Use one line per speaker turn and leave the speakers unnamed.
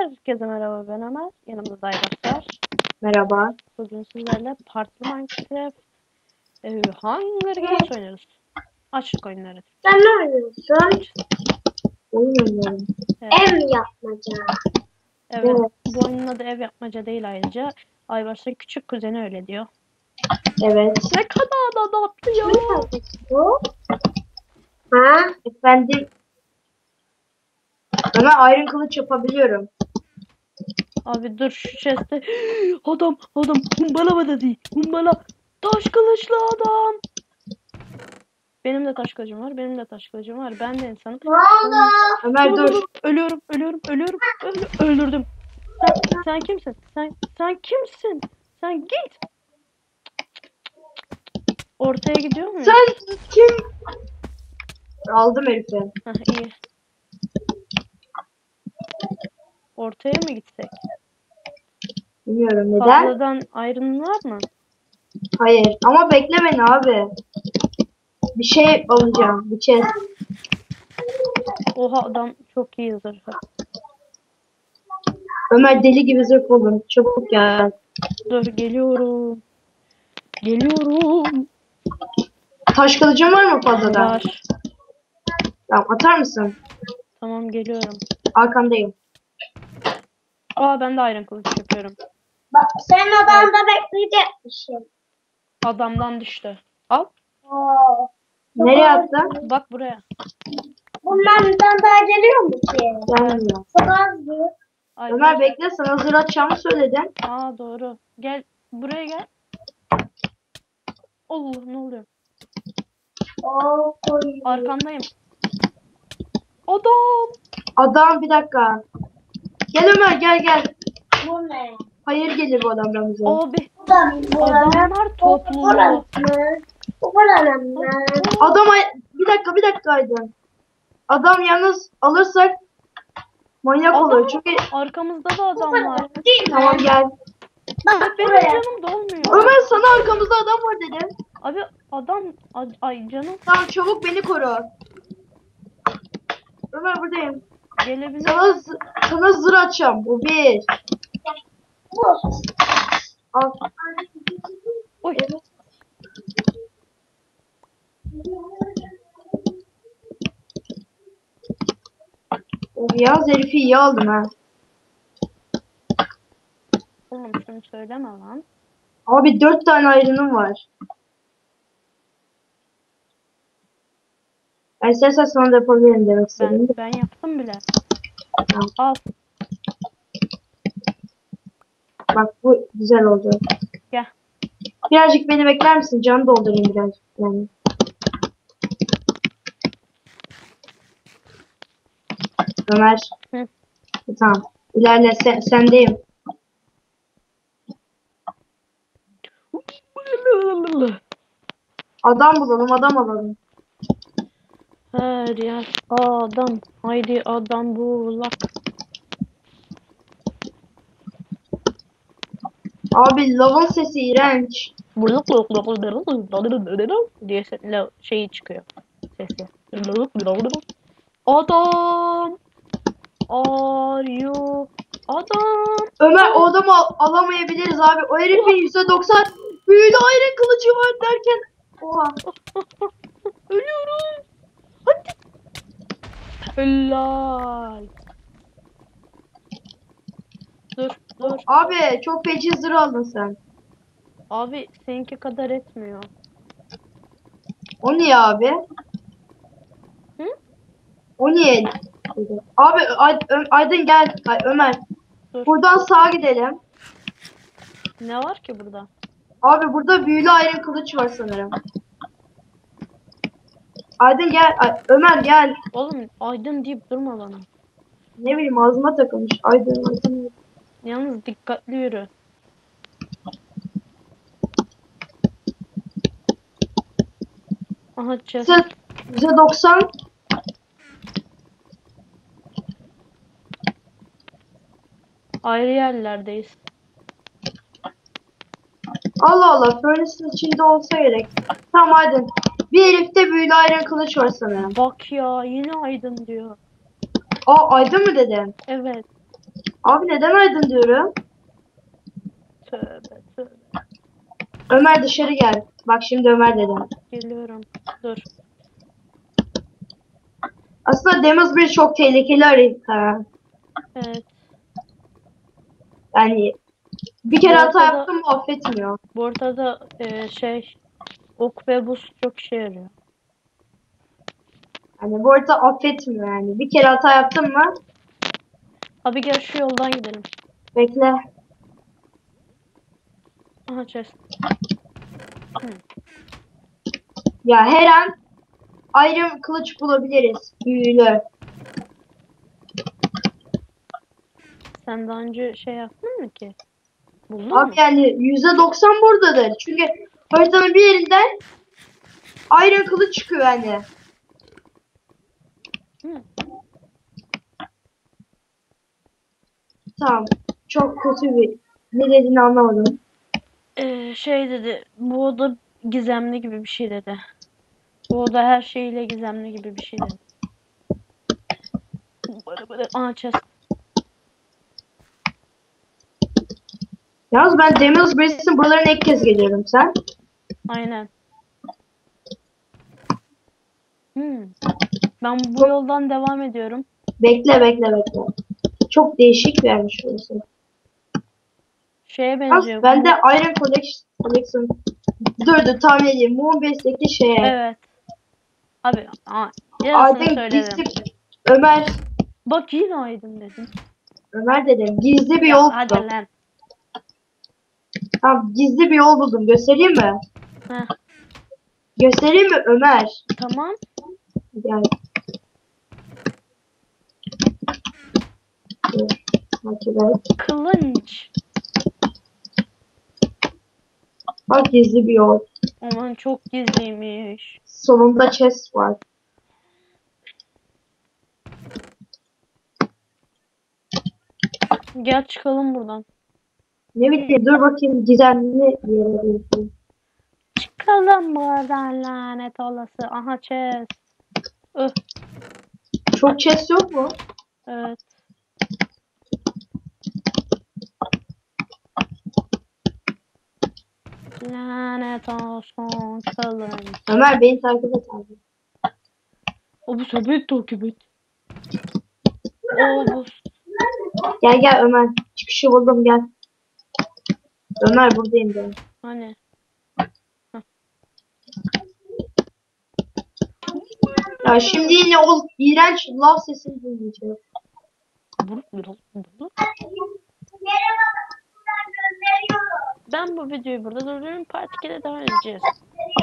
Herkese merhaba ben Ömer. Yanımda Dayrak var.
Merhaba.
Bugün sizlerle Partlı Minecraft e, Hunger Games oynarız. Açlık oyunları.
Sen ne oynuyorsun?
Oyun oynuyorum.
Evet,
Ev yapmaca.
evet.
evet.
Bu oyunun adı ev yapmaca değil ayrıca. Aybars'ın küçük kuzeni öyle diyor.
Evet.
Ne kadar da tatlı ya.
Ne bu? Ha?
Efendim. Ama iron kılıç yapabiliyorum.
Abi dur şu chest'te. Adam adam humbala mı değil. Humbala. Taş kılıçlı adam. Benim de taş kılıcım var. Benim de taş kılıcım var. Ben de insanım.
Ne oldu?
Ömer dur.
Ölüyorum, ölüyorum, ölüyorum. Öl- öldürdüm. Sen, sen kimsin? Sen sen kimsin? Sen git. Ortaya gidiyor muyum?
Sen kim? Aldım herifi.
Hah, iyi. Ortaya mı gitsek?
Bilmiyorum neden.
Fazladan ayrım var mı?
Hayır. Ama bekle beni abi. Bir şey alacağım. Bir chest.
Oha adam çok iyi zırhı.
Ömer deli gibi zırh oldun. Çabuk gel.
Dur geliyorum. Geliyorum.
Taş kılıcın var mı fazladan?
Var.
Tamam atar mısın?
Tamam geliyorum.
Arkandayım.
Aa ben de iron kılıç yapıyorum.
Bak sen odanda bekleyecekmişsin.
Adamdan düştü. Al.
Oo.
Nereye attın?
Bak buraya.
Bundan bir tane daha geliyor mu ki?
Gelmiyor.
Çok azdı.
Ay,
Ömer bekle sana zırh atacağımı söyledim.
Aa doğru. Gel buraya gel. Allah ne oluyor?
Oo.
Arkandayım. Adam.
Adam bir dakika. Gel Ömer gel gel.
Bu ne?
Hayır gelir bu adamdan bize.
Abi.
Bu da buranın.
Adamlar
mı?
Adam ay- bir dakika bir dakika Aydın. Adam yalnız alırsak manyak
Adam.
olur. Çünkü
Arkamızda da adam var.
tamam gel.
Bak
Benim
buraya.
canım dolmuyor.
Ömer sana arkamızda adam var dedim.
Abi adam ay, ay canım
Tamam çabuk beni koru. Ömer buradayım.
Gelebilir.
Sana, sana zırh açacağım. Bu bir.
Bu.
Al.
Oy.
Oh ya zerifi iyi aldım ha.
Oğlum şunu söyleme lan.
Abi dört tane ayrınım var. Ben istersen sana da yapabilirim demek
Ben
istedim.
ben yaptım bile.
Tamam.
Al.
Bak bu güzel oldu.
Gel.
Birazcık beni bekler misin? Can doldurayım birazcık yani. Ömer.
Hı.
Tamam. İlerle sen, sendeyim. Adam bulalım, adam alalım.
Her yer adam. Haydi adam bulak.
Abi lavın sesi iğrenç.
diye se- la- şeyi çıkıyor. Sesi. Adam. Are you adam?
Ömer o adamı al- alamayabiliriz abi. O herifin %90 büyülü ayrı kılıcı var derken. Oha.
Ölüyorum. Helal. Dur, dur.
Abi çok feci zırh aldın sen.
Abi seninki kadar etmiyor.
O niye abi?
Hı?
O niye? Abi Ay- Ö- Aydın gel. Ay, Ömer.
Dur.
Buradan sağa gidelim.
Ne var ki burada?
Abi burada büyülü ayrı kılıç var sanırım. Aydın gel. Ay, Ömer gel.
Oğlum aydın deyip durma bana.
Ne bileyim ağzıma takılmış. Aydın. Aydın.
Yalnız dikkatli yürü. Aha chest.
Bize, bize 90.
Ayrı yerlerdeyiz.
Allah Allah. Furnace'ın içinde olsa gerek. Tamam Aydın. Bir herifte büyülü ayrı kılıç var sanırım.
Bak ya yine aydın diyor.
Aa Aydın mı dedin?
Evet.
Abi neden aydın diyorum?
Tövbe tövbe.
Ömer dışarı gel. Bak şimdi Ömer dedim.
Geliyorum. Dur.
Aslında Demosbury çok tehlikeli harita.
Evet.
Yani bir kere
Bu
hata yaptım affetmiyor.
Bu ortada e, şey ok ve buz çok işe yarıyor.
Yani bu arada affetmiyor yani. Bir kere hata yaptım mı
Abi gel şu yoldan gidelim.
bekle.
Aha chest.
Ya her an ayrım kılıç bulabiliriz. Büyülü.
Sen daha önce şey yaptın mı ki? Buldun mu?
Abi yani %90 buradadır. Çünkü haritanın bir yerinden ayrım kılıç çıkıyor yani.
Hı.
Tamam. Çok kötü bir ne dediğini anlamadım.
Ee, şey dedi. Bu oda gizemli gibi bir şey dedi. Bu oda her şeyiyle gizemli gibi bir şey dedi. Chest.
Yalnız ben Devil's Breast'in buralarına ilk kez geliyorum sen.
Aynen. Hmm. Ben bu yoldan devam ediyorum.
Bekle bekle bekle. Çok değişik bir yermiş burası.
Şeye benziyor.
ben de Iron Collection, Collection dur dur tahmin edeyim. Moonbase'deki şeye.
Evet. Abi aa, yarısını
Aydın
söyledim.
gizli Ömer
Bak yine aydın dedim.
Ömer dedim. Gizli bir yol
hadi
buldum.
lan.
Tamam gizli bir yol buldum. Göstereyim mi?
Heh,
Göstereyim mi Ömer?
tamam.
Et.
Kılınç.
Bak gizli bir yol.
Aman çok gizliymiş.
Sonunda chest var.
Gel çıkalım buradan.
Ne bileyim dur bakayım gizemli yere bakayım.
Çıkalım buradan lanet olası. Aha chest. Öh,
Çok chest yok mu?
evet. Lanet olsun kılınç.
Ömer beni takip et abi.
Abi beni takip et. Oo,
Gel gel Ömer. Çıkışı buldum gel. Ömer buradayım ben.
hani.
Ya şimdi yine o iğrenç lav sesini dinleyeceğim.
Ben bu videoyu burada durduruyorum. Part 2'de devam edeceğiz.